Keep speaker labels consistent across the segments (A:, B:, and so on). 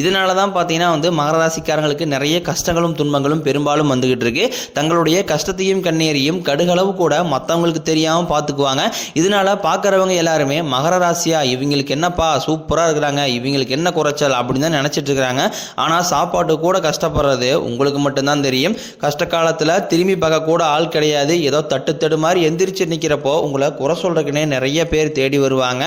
A: இதனால தான் பார்த்தீங்கன்னா வந்து மகர ராசிக்காரங்களுக்கு நிறைய கஷ்டங்களும் துன்பங்களும் பெரும்பாலும் வந்துகிட்டு இருக்கு. தங்களுடைய கஷ்டத்தையும் கண்ணீரையும் கடுகளவு கூட மற்றவங்களுக்கு தெரியாமல் பார்த்துக்குவாங்க இதனால பார்க்குறவங்க எல்லாருமே மகர ராசியா இவங்களுக்கு என்னப்பா சூப்பராக இருக்கிறாங்க இவங்களுக்கு என்ன குறைச்சல் அப்படின்னு தான் நினச்சிட்டு இருக்கிறாங்க. ஆனால் சாப்பாட்டு கூட கஷ்டப்படுறது உங்களுக்கு மட்டும்தான் தெரியும். கஷ்ட காலத்தில் திரும்பி பார்க்க கூட ஆள் கிடையாது. ஏதோ தட்டு தடு மாதிரி எந்திரிச்சு நிற்கிறப்போ உங்களை குறை சொல்கிறக்குன்னே நிறைய பேர் தேடி வருவாங்க.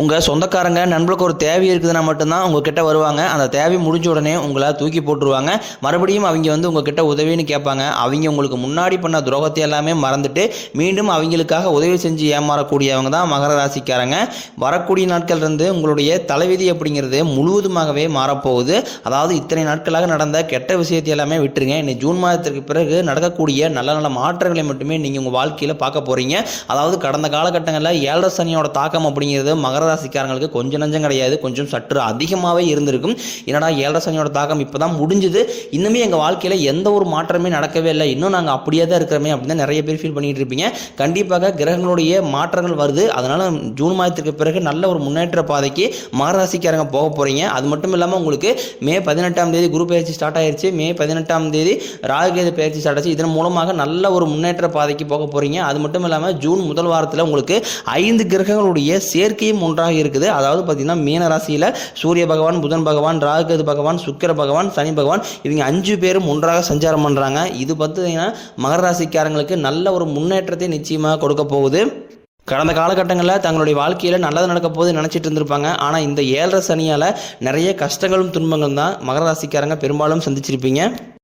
A: உங்கள் சொந்தக்காரங்க நண்பர்களுக்கு ஒரு தேவை இருக்குதுன்னா மட்டும்தான் உங்ககிட்ட வருவாங்க. அந்த தேவை முடிஞ்ச உடனே உங்களை தூக்கி போட்டுருவாங்க. மறுபடியும் அவங்க வந்து உங்ககிட்ட உதவின்னு கேட்பாங்க. அவங்க உங்களுக்கு முன்னாடி பண்ண துரோகத்தை எல்லாமே மறந்துட்டு மீண்டும் அவங்களுக்காக உதவி செஞ்சு ஏமாறக்கூடியவங்க தான் மகர ராசிக்காரங்க. வரக்கூடிய நாட்கள் இருந்து உங்களுடைய தலைவிதி அப்படிங்கிறது முழுவதுமாகவே மாறப்போகுது. அதாவது இத்தனை நாட்களாக நடந்த கெட்ட விஷயத்தை எல்லாமே விட்டுருங்க. இன்னைக்கு ஜூன் மாதத்திற்கு பிறகு நடக்கக்கூடிய நல்ல நல்ல மாற்றங்களை மட்டுமே நீங்கள் உங்கள் வாழ்க்கையில் பார்க்க போகிறீங்க அதாவது கடந்த காலகட்டங்களில் ஏழரை சனியோட தாக்கம் அப்படிங்கிறது மகர ராசிக்காரங்களுக்கு கொஞ்சம் நஞ்சம் கிடையாது கொஞ்சம் சற்று அதிகமாகவே இருந்திருக்கும். என்னடா ஏழரை சனியோட தாக்கம் இப்போ தான் முடிஞ்சுது. இன்னுமே எங்கள் வாழ்க்கையில் எந்த ஒரு மாற்றமே நடக்கவே இல்லை. இன்னும் நாங்கள் அப்படியே தான் இருக்கிறோமே அப்படின்னு நிறைய பேர் ஃபீல் பண்ணிகிட்டு இருப்பீங்க. கண்டிப்பாக கிரகங்களுடைய மாற்றங்கள் வருது. அதனால் ஜூன் மாதத்திற்கு பிறகு நல்ல ஒரு முன்னேற்ற பாதைக்கு மகராசிக்காரங்க போக போகிறீங்க அது மட்டும் இல்லாமல் உங்களுக்கு மே பதினெட்டாம் தேதி குரு பயிற்சி ஸ்டார்ட் ஆயிடுச்சு மே பதினெட்டாம் தேதி ராகுகேது பயிற்சி ஸ்டார்ட் ஆச்சு. இதன் மூலமாக நல்ல ஒரு முன்னேற்ற பாதைக்கு போக போகிறீங்க அது மட்டும் இல்லாமல் ஜூன் முதல் வாரத்தில் உங்களுக்கு ஐந்து கிரகங்களுடைய சேர்க்கையும் ஒன்றாக இருக்குது. அதாவது பார்த்தீங்கன்னா மீன ராசியில் சூரிய பகவான் புதன் பகவான் ராகுகது பகவான் சுக்கிர பகவான் சனி பகவான் இவங்க அஞ்சு பேரும் ஒன்றாக சஞ்சாரம் பண்ணுறாங்க இது பார்த்தீங்கன்னா மகர ராசிக்காரங்களுக்கு நல்ல ஒரு முன்னேற்றத்தை நிச்சயமாக கொடுக்க போகுது. கடந்த காலகட்டங்களில் தங்களுடைய வாழ்க்கையில் நல்லது நடக்க போது நினச்சிட்டு இருந்திருப்பாங்க. ஆனால் இந்த ஏழரை சனியால் நிறைய கஷ்டங்களும் துன்பங்களும் தான் மகர ராசிக்காரங்க பெரும்பாலும் சந்திச்சிருப்பீங்க.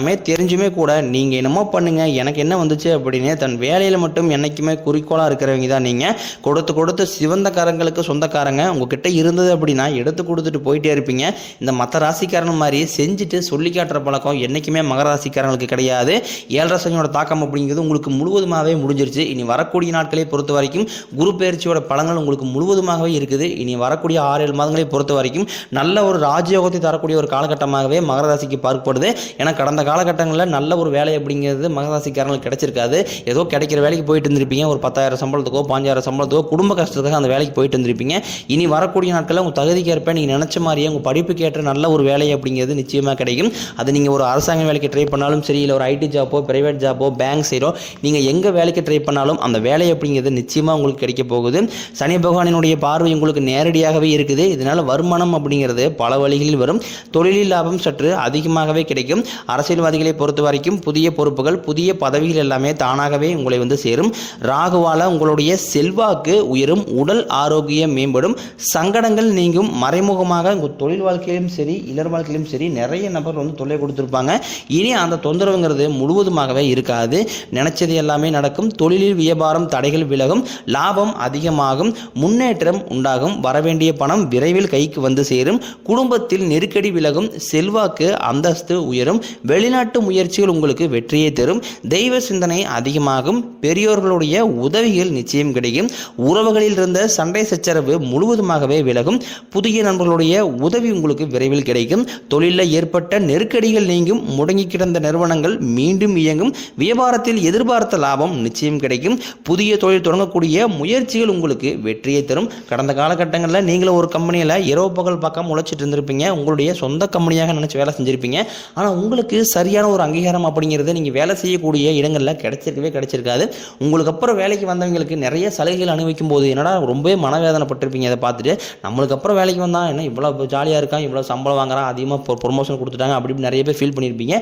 A: எல்லாமே தெரிஞ்சுமே கூட நீங்கள் என்னமோ பண்ணுங்கள் எனக்கு என்ன வந்துச்சு அப்படின்னு தன் வேலையில் மட்டும் என்றைக்குமே குறிக்கோளாக இருக்கிறவங்க தான் நீங்கள் கொடுத்து கொடுத்து சிவந்தக்காரங்களுக்கு சொந்தக்காரங்க உங்ககிட்ட இருந்தது அப்படின்னா எடுத்து கொடுத்துட்டு போயிட்டே இருப்பீங்க. இந்த மற்ற ராசிக்காரன் மாதிரி செஞ்சுட்டு சொல்லி காட்டுற பழக்கம் என்றைக்குமே மகர ராசிக்காரங்களுக்கு கிடையாது. ஏழரை சனியோட தாக்கம் அப்படிங்கிறது உங்களுக்கு முழுவதுமாகவே முடிஞ்சிருச்சு. இனி வரக்கூடிய நாட்களை பொறுத்த வரைக்கும் குரு பயிற்சியோட பலன்கள் உங்களுக்கு முழுவதுமாகவே இருக்குது. இனி வரக்கூடிய ஆறு ஏழு மாதங்களை பொறுத்த வரைக்கும் நல்ல ஒரு ராஜயோகத்தை தரக்கூடிய ஒரு காலகட்டமாகவே மகர ராசிக்கு பார்க்கப்படுது. ஏன்னா கடந்த காலகட்டங்களில் நல்ல ஒரு வேலை அப்படிங்கிறது மகராசிக்காரங்களுக்கு கிடைச்சிருக்காது. ஏதோ கிடைக்கிற வேலைக்கு போயிட்டு இருந்திருப்பீங்க. ஒரு பத்தாயிரம் சம்பளத்துக்கோ பாஞ்சாயிரம் சம்பளத்துக்கோ குடும்ப கஷ்டத்துக்காக அந்த வேலைக்கு போயிட்டு இருந்திருப்பீங்க. இனி வரக்கூடிய நாட்களில் உங்கள் தகுதிக்கு ஏற்ப நீங்கள் நினச்ச மாதிரியே உங்கள் படிப்புக்கு ஏற்ற நல்ல ஒரு வேலை அப்படிங்கிறது நிச்சயமாக கிடைக்கும். அது நீங்கள் ஒரு அரசாங்க வேலைக்கு ட்ரை பண்ணாலும் சரி இல்லை ஒரு ஐடி ஜாப்போ பிரைவேட் ஜாப்போ பேங்க் சைடோ நீங்கள் எங்கே வேலைக்கு ட்ரை பண்ணாலும் அந்த வேலை அப்படிங்கிறது நிச்சயமாக உங்களுக்கு கிடைக்க போகுது. சனி பகவானினுடைய பார்வை உங்களுக்கு நேரடியாகவே இருக்குது. இதனால் வருமானம் அப்படிங்கிறது பல வழிகளில் வரும். தொழிலில் லாபம் சற்று அதிகமாகவே கிடைக்கும். அரசியல் அரசியல்வாதிகளை பொறுத்த வரைக்கும் புதிய பொறுப்புகள் புதிய பதவிகள் எல்லாமே தானாகவே உங்களை வந்து சேரும். ராகுவால உங்களுடைய செல்வாக்கு உயரும் உடல் ஆரோக்கியம் மேம்படும். சங்கடங்கள் நீங்கும். மறைமுகமாக உங்கள் தொழில் வாழ்க்கையிலும் சரி இளர் வாழ்க்கையிலும் சரி நிறைய நபர் வந்து தொல்லை கொடுத்துருப்பாங்க. இனி அந்த தொந்தரவுங்கிறது முழுவதுமாகவே இருக்காது. நினைச்சது எல்லாமே நடக்கும். தொழிலில் வியாபாரம் தடைகள் விலகும். லாபம் அதிகமாகும். முன்னேற்றம் உண்டாகும். வரவேண்டிய பணம் விரைவில் கைக்கு வந்து சேரும். குடும்பத்தில் நெருக்கடி விலகும். செல்வாக்கு அந்தஸ்து உயரும். வெளி வெளிநாட்டு முயற்சிகள் உங்களுக்கு வெற்றியை தரும். தெய்வ சிந்தனை அதிகமாகும். பெரியோர்களுடைய உதவிகள் நிச்சயம் கிடைக்கும். உறவுகளில் இருந்த சண்டை சச்சரவு முழுவதுமாகவே விலகும். புதிய நண்பர்களுடைய உதவி உங்களுக்கு விரைவில் கிடைக்கும். தொழிலில் ஏற்பட்ட நெருக்கடிகள் நீங்கும். முடங்கி கிடந்த நிறுவனங்கள் மீண்டும் இயங்கும். வியாபாரத்தில் எதிர்பார்த்த லாபம் நிச்சயம் கிடைக்கும். புதிய தொழில் தொடங்கக்கூடிய முயற்சிகள் உங்களுக்கு வெற்றியை தரும். கடந்த காலகட்டங்களில் நீங்களும் ஒரு கம்பெனியில் இரவு பகல் பக்கம் உழைச்சிட்டு இருந்திருப்பீங்க. உங்களுடைய சொந்த கம்பெனியாக நினச்சி வேலை செஞ்சுருப்பீங்க. ஆனால் உங்களுக்கு சரியான ஒரு அங்கீகாரம் அப்படிங்கிறது நீங்கள் வேலை செய்யக்கூடிய இடங்களில் கிடைச்சிருக்கவே கிடைச்சிருக்காது. உங்களுக்கு அப்புறம் வேலைக்கு வந்தவங்களுக்கு நிறைய சலுகைகள் அனுபவிக்கும் போது என்னடா ரொம்பவே மனவேதனைப்பட்டிருப்பீங்க அதை பார்த்துட்டு நம்மளுக்கு அப்புறம் வேலைக்கு வந்தால் என்ன இவ்வளோ ஜாலியாக இருக்கான் இவ்வளோ சம்பளம் வாங்குறான் அதிகமாக ப்ரொமோஷன் கொடுத்துட்டாங்க அப்படி இப்படி நிறைய பேர் ஃபீல் பண்ணியிருப்பீங்க.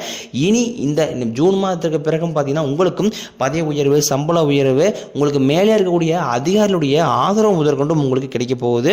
A: இனி இந்த இந்த ஜூன் மாதத்துக்கு பிறகும் பார்த்தீங்கன்னா உங்களுக்கும் பதவி உயர்வு சம்பள உயர்வு உங்களுக்கு மேலே இருக்கக்கூடிய அதிகாரிகளுடைய ஆதரவு முதற்கொண்டும் உங்களுக்கு கிடைக்க போகுது.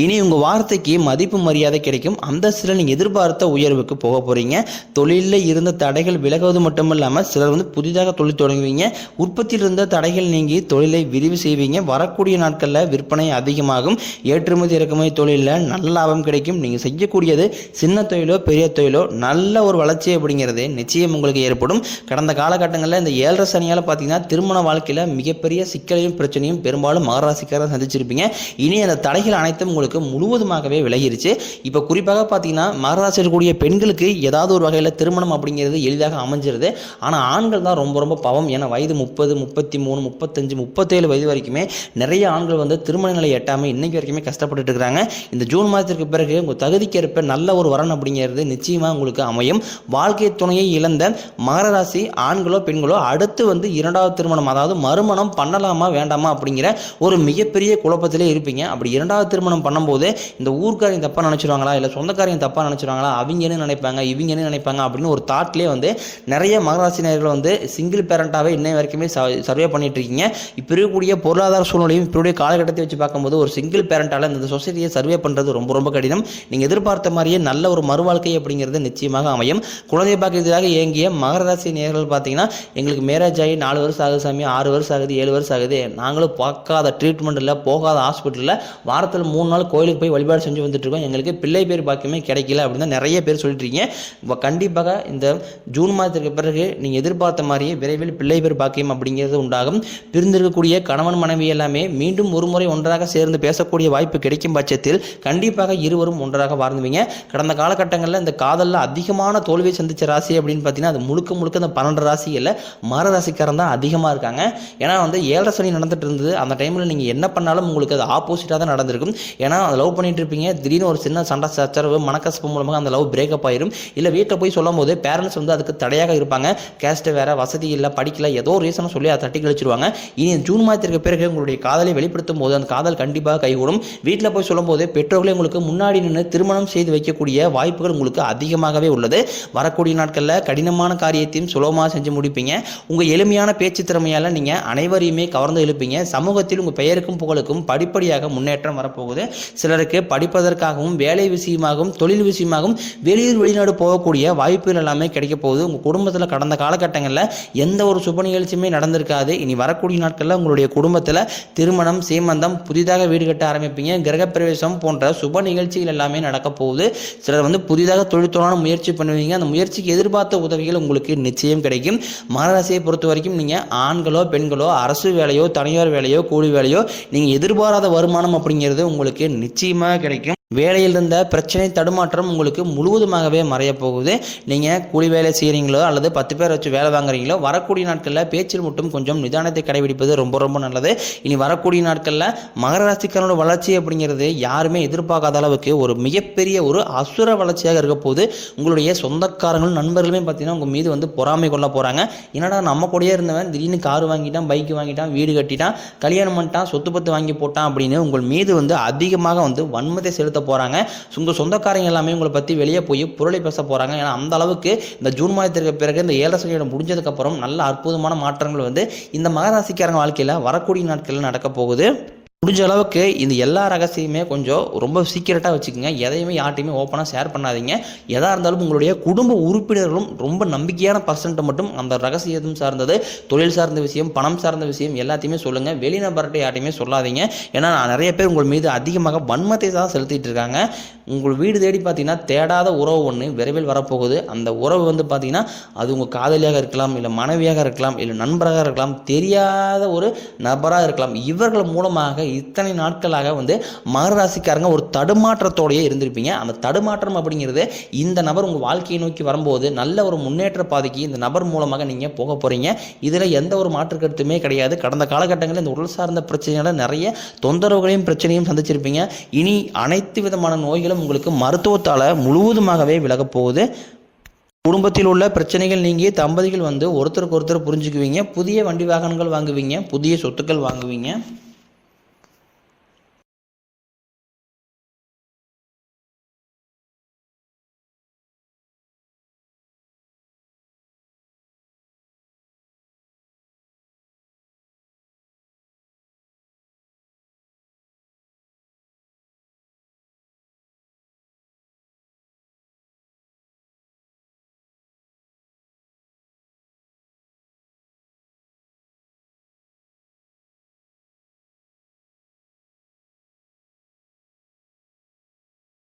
A: இனி உங்கள் வார்த்தைக்கு மதிப்பு மரியாதை கிடைக்கும். அந்தஸ்தில் நீங்கள் எதிர்பார்த்த உயர்வுக்கு போக போகிறீங்க தொழிலில் இருந்த தடைகள் விலகுவது மட்டும் இல்லாமல் சிலர் வந்து புதிதாக தொழில் தொடங்குவீங்க. உற்பத்தியில் இருந்த தடைகள் நீங்கி தொழிலை விரிவு செய்வீங்க. வரக்கூடிய நாட்களில் விற்பனை அதிகமாகும். ஏற்றுமதி இறக்குமதி தொழிலில் நல்ல லாபம் கிடைக்கும். நீங்கள் செய்யக்கூடியது சின்ன தொழிலோ பெரிய தொழிலோ நல்ல ஒரு வளர்ச்சி அப்படிங்கிறது நிச்சயம் உங்களுக்கு ஏற்படும். கடந்த காலகட்டங்களில் இந்த ஏழரை சனியால் பார்த்தீங்கன்னா திருமண வாழ்க்கையில் மிகப்பெரிய சிக்கலையும் பிரச்சனையும் பெரும்பாலும் மகராசிக்காரர் சந்திச்சிருப்பீங்க. இனி அந்த தடைகள் அனைத்தும் உங்களுக்கு முழுவதுமாகவே விலகிருச்சு. இப்போ குறிப்பாக பார்த்தீங்கன்னா மகராசி இருக்கக்கூடிய பெண்களுக்கு ஏதாவது ஒரு வகையில் திருமணம் அப்படிங்கிறது எளிதாக அமைஞ்சிருது. ஆனால் ஆண்கள் தான் ரொம்ப ரொம்ப பாவம். ஏன்னா வயது முப்பது முப்பத்தி மூணு முப்பத்தஞ்சு முப்பத்தேழு வயது வரைக்குமே நிறைய ஆண்கள் வந்து திருமண நிலை எட்டாமல் இன்னைக்கு வரைக்குமே கஷ்டப்பட்டுட்டு இருக்கிறாங்க. இந்த ஜூன் மாதத்திற்கு பிறகு உங்கள் தகுதிக்கேற்ப நல்ல ஒரு வரன் அப்படிங்கிறது நிச்சயமாக உங்களுக்கு அமையும். வாழ்க்கை துணையை இழந்த மகராசி ஆண்களோ பெண்களோ அடுத்து வந்து இரண்டாவது திருமணம் அதாவது மறுமணம் பண்ணலாமா வேண்டாமா அப்படிங்கிற ஒரு மிகப்பெரிய குழப்பத்திலே இருப்பீங்க. அப்படி இரண்டாவது திருமணம் பண்ணும்போது இந்த ஊர்க்காரங்க தப்பாக நினச்சிருவாங்களா? இல்லை சொந்தக்காரங்க தப்பாக நினச்சிருவாங்களா? அவங்க என்ன நினைப்பாங்க இவங்க என்ன நினைப்பாங்க அப்படின்னு ஒரு தாட்லேயே வந்து நிறைய மகராசினியர்கள் வந்து சிங்கிள் பேரண்ட்டாகவே இன்ன வரைக்குமே சர்வே பண்ணிட்டு இருக்கீங்க. இப்போ இருக்கக்கூடிய பொருளாதார சூழ்நிலையும் இப்படிய காலகட்டத்தை வச்சு பார்க்கும்போது ஒரு சிங்கிள் பேரண்டால் இந்த சொசைட்டியை சர்வே பண்ணுறது ரொம்ப ரொம்ப கடினம். நீங்கள் எதிர்பார்த்த மாதிரியே நல்ல ஒரு மறுவாழ்க்கை அப்படிங்கிறது நிச்சயமாக அமையும். குழந்தையை பார்க்கறதுக்காக இயங்கிய மகராசி நேர்கள் பார்த்தீங்கன்னா எங்களுக்கு மேரேஜ் ஆகி நாலு வருஷம் ஆகுது சாமி ஆறு வருஷம் ஆகுது ஏழு வருஷம் ஆகுது. நாங்களும் பார்க்காத ட்ரீட்மெண்ட் இல்லை போகாத ஹாஸ்பிட்டலில் வாரத்தில் மூணு நாள் கோயிலுக்கு போய் வழிபாடு செஞ்சு வந்துட்டுருக்கோம். எங்களுக்கு பிள்ளை பேர் பாக்கியமே கிடைக்கல அப்படின்னு தான் நிறைய பேர் சொல்லிட்டு இருக்கீங்க கண்டிப்பாக இந்த ஜூன் மாதத்திற்கு பிறகு நீங்கள் எதிர்பார்த்த மாதிரியே விரைவில் பிள்ளை பேர் பாக்கியம் அப்படிங்கிறது உண்டாகும். பிரிந்திருக்கக்கூடிய கணவன் மனைவி எல்லாமே மீண்டும் ஒரு முறை ஒன்றாக சேர்ந்து பேசக்கூடிய வாய்ப்பு கிடைக்கும் பட்சத்தில் கண்டிப்பாக இருவரும் ஒன்றாக வாழ்ந்துவீங்க. கடந்த காலகட்டங்களில் இந்த காதலில் அதிகமான தோல்வியை சந்திச்ச ராசி அப்படின்னு பார்த்தீங்கன்னா அது முழுக்க முழுக்க அந்த பன்னெண்டு ராசி இல்லை மர ராசிக்காரன் தான் அதிகமாக இருக்காங்க. ஏன்னா வந்து ஏழரை சனி நடந்துட்டு இருந்தது. அந்த டைமில் நீங்கள் என்ன பண்ணாலும் உங்களுக்கு அது ஆப்போசிட்டாக தான் நடந்திருக்கும். ஏன்னா அந்த லவ் பண்ணிட்டு இருப்பீங்க. திடீர்னு ஒரு சின்ன சண்டை சச்சரவு மனக்கசப்பு மூலமாக அந்த லவ் பிரேக்கப் ஆயிரும். இல்லை வீட்டில் போய் சொல்லும் போது பேரண்ட்ஸ் வந்து அதுக்கு தடையாக இருப்பாங்க. கேஸ்ட் வேற வசதி இல்லை படிக்கல ஏதோ ரீசன் ரீசனை சொல்லி அதை தட்டி கழிச்சிருவாங்க. இனி ஜூன் மாதத்திற்கு பிறகு உங்களுடைய காதலை வெளிப்படுத்தும் போது அந்த காதல் கண்டிப்பாக கைகூடும். வீட்டில் போய் சொல்லும் போது பெற்றோர்களே உங்களுக்கு முன்னாடி நின்று திருமணம் செய்து வைக்கக்கூடிய வாய்ப்புகள் உங்களுக்கு அதிகமாகவே உள்ளது. வரக்கூடிய நாட்களில் கடினமான காரியத்தையும் சுலபமாக செஞ்சு முடிப்பீங்க. உங்கள் எளிமையான பேச்சு திறமையால் நீங்கள் அனைவரையுமே கவர்ந்து எழுப்பீங்க. சமூகத்தில் உங்கள் பெயருக்கும் புகழுக்கும் படிப்படியாக முன்னேற்றம் வரப்போகுது. சிலருக்கு படிப்பதற்காகவும் வேலை விஷயமாகவும் தொழில் விஷயமாகவும் வெளியூர் வெளிநாடு போகக்கூடிய வாய்ப்புகள் எல்லாமே கிடைக்க போகுது. உங்கள் குடும்பத்தில் கடந்த காலகட்டங்களில் எந்த ஒரு சுப நிகழ்ச்சியுமே நடந்திருக்காது. இனி வரக்கூடிய நாட்களில் உங்களுடைய குடும்பத்தில் திருமணம் சீமந்தம் புதிதாக வீடு கட்ட ஆரம்பிப்பீங்க. கிரகப்பிரவேசம் போன்ற சுப நிகழ்ச்சிகள் எல்லாமே நடக்க போகுது. சிலர் வந்து புதிதாக தொழில்துறான முயற்சி பண்ணுவீங்க. அந்த முயற்சிக்கு எதிர்பார்த்த உதவிகள் உங்களுக்கு நிச்சயம் கிடைக்கும். மகராசியை பொறுத்த வரைக்கும் நீங்கள் ஆண்களோ பெண்களோ அரசு வேலையோ தனியார் வேலையோ கூலி வேலையோ நீங்கள் எதிர்பாராத வருமானம் அப்படிங்கிறது உங்களுக்கு நிச்சயமாக கிடைக்கும். வேலையில் இருந்த பிரச்சனை தடுமாற்றம் உங்களுக்கு முழுவதுமாகவே மறையப்போகுது நீங்கள் கூலி வேலை செய்கிறீங்களோ அல்லது பத்து பேர் வச்சு வேலை வாங்குறீங்களோ வரக்கூடிய நாட்களில் பேச்சில் மட்டும் கொஞ்சம் நிதானத்தை கடைபிடிப்பது ரொம்ப ரொம்ப நல்லது. இனி வரக்கூடிய நாட்களில் மகர ராசிக்காரனோட வளர்ச்சி அப்படிங்கிறது யாருமே எதிர்பார்க்காத அளவுக்கு ஒரு மிகப்பெரிய ஒரு அசுர வளர்ச்சியாக இருக்க போது உங்களுடைய சொந்தக்காரங்களும் நண்பர்களுமே பார்த்தீங்கன்னா உங்கள் மீது வந்து பொறாமை கொள்ள போகிறாங்க என்னடா நம்ம கூடயே இருந்தவன் திடீர்னு கார் வாங்கிட்டான் பைக் வாங்கிட்டான் வீடு கட்டிட்டான் கல்யாணம் பண்ணிட்டான் சொத்து பத்து வாங்கி போட்டான் அப்படின்னு உங்கள் மீது வந்து அதிகமாக வந்து வன்மத்தை செலுத்த போகிறாங்க உங்கள் சொந்தக்காரங்க எல்லாமே உங்களை பற்றி வெளியே போய் புரளி பேச போகிறாங்க ஏன்னா அந்த அளவுக்கு இந்த ஜூன் மாதத்திற்கு பிறகு இந்த ஏழரை சனியோட முடிஞ்சதுக்கப்புறம் நல்ல அற்புதமான மாற்றங்கள் வந்து இந்த மகராசிக்காரங்க வாழ்க்கையில் வரக்கூடிய நாட்களில் நடக்க போகுது. முடிஞ்ச அளவுக்கு இந்த எல்லா ரகசியமே கொஞ்சம் ரொம்ப சீக்கிரட்டாக வச்சுக்கோங்க. எதையுமே யார்ட்டையுமே ஓப்பனாக ஷேர் பண்ணாதீங்க. எதாக இருந்தாலும் உங்களுடைய குடும்ப உறுப்பினர்களும் ரொம்ப நம்பிக்கையான பர்சன்ட்டை மட்டும் அந்த ரகசியம் சார்ந்தது தொழில் சார்ந்த விஷயம் பணம் சார்ந்த விஷயம் எல்லாத்தையுமே சொல்லுங்கள் வெளிநபர்கிட்ட யார்ட்டையுமே சொல்லாதீங்க. ஏன்னா நான் நிறைய பேர் உங்கள் மீது அதிகமாக வன்மத்தை தான் செலுத்திட்டு இருக்காங்க. உங்கள் வீடு தேடி பார்த்தீங்கன்னா தேடாத உறவு ஒன்று விரைவில் வரப்போகுது. அந்த உறவு வந்து பார்த்தீங்கன்னா அது உங்கள் காதலியாக இருக்கலாம் இல்லை மனைவியாக இருக்கலாம் இல்லை நண்பராக இருக்கலாம் தெரியாத ஒரு நபராக இருக்கலாம். இவர்கள் மூலமாக இத்தனை நாட்களாக வந்து மகராசிக்காரங்க ஒரு தடுமாற்றத்தோடையே இருந்திருப்பீங்க. அந்த தடுமாற்றம் அப்படிங்கிறது இந்த நபர் உங்கள் வாழ்க்கையை நோக்கி வரும்போது நல்ல ஒரு முன்னேற்ற பாதைக்கு இந்த நபர் மூலமாக நீங்கள் போக போகிறீங்க இதில் எந்த ஒரு மாற்று கருத்துமே கிடையாது. கடந்த காலகட்டங்களில் இந்த உடல் சார்ந்த பிரச்சனைகளை நிறைய தொந்தரவுகளையும் பிரச்சனையும் சந்திச்சிருப்பீங்க. இனி அனைத்து விதமான நோய்களும் உங்களுக்கு மருத்துவத்தால் முழுவதுமாகவே விலகப் போகுது. குடும்பத்தில் உள்ள பிரச்சனைகள் நீங்கி தம்பதிகள் வந்து ஒருத்தருக்கு ஒருத்தர் புரிஞ்சுக்குவீங்க. புதிய வண்டி வாகனங்கள் வாங்குவீங்க. புதிய சொத்துக்கள் வாங்குவீங்க.